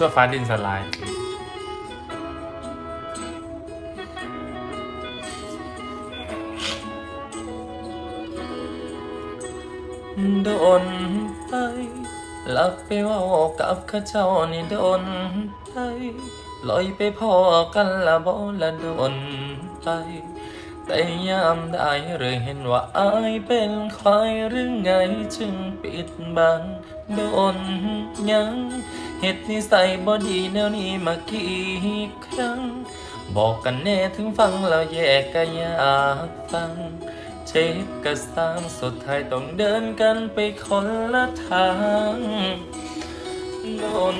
ชั่วฟ้าดินสลาย โดนไปหลักไปว่ากับข้าเจ้านี่โดนไปลอยไปพอกันละบ่ละโดนไปแต่ยามได้หรือเห็นว่าอายเป็นใครหรือไงจึงปิดบังโดนยัง เหตุนิสัยบ่ดีแนวนี้มากี่ครั้ง บอกกันแน่ถึงฟังแล้วแยกก็อยากฟัง เช็คก็สางสุดท้ายต้องเดินกันไปคนละทางโดน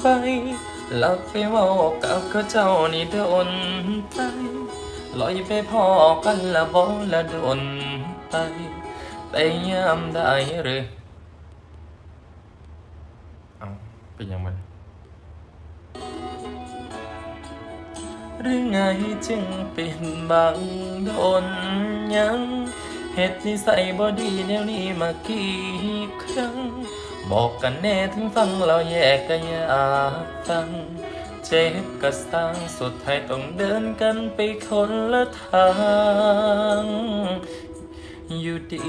ไปหลับไปว่ากับเขาเจ้านี่โดนไปลอยไปพอกันละบ่ละโดนไปแต่ยามได้หรือเอา เป็นยังไงหรือไงจึงเป็นบางโดนยังเหตุนิสัยบ่ดีแนวนี้มากี่ครั้ง บอกกันแน่ถึงฟังเราแยกก็อยากฟัง เจ็บก็สร้างสุดท้ายต้องเดินกันไปคนละทาง อยู่ดี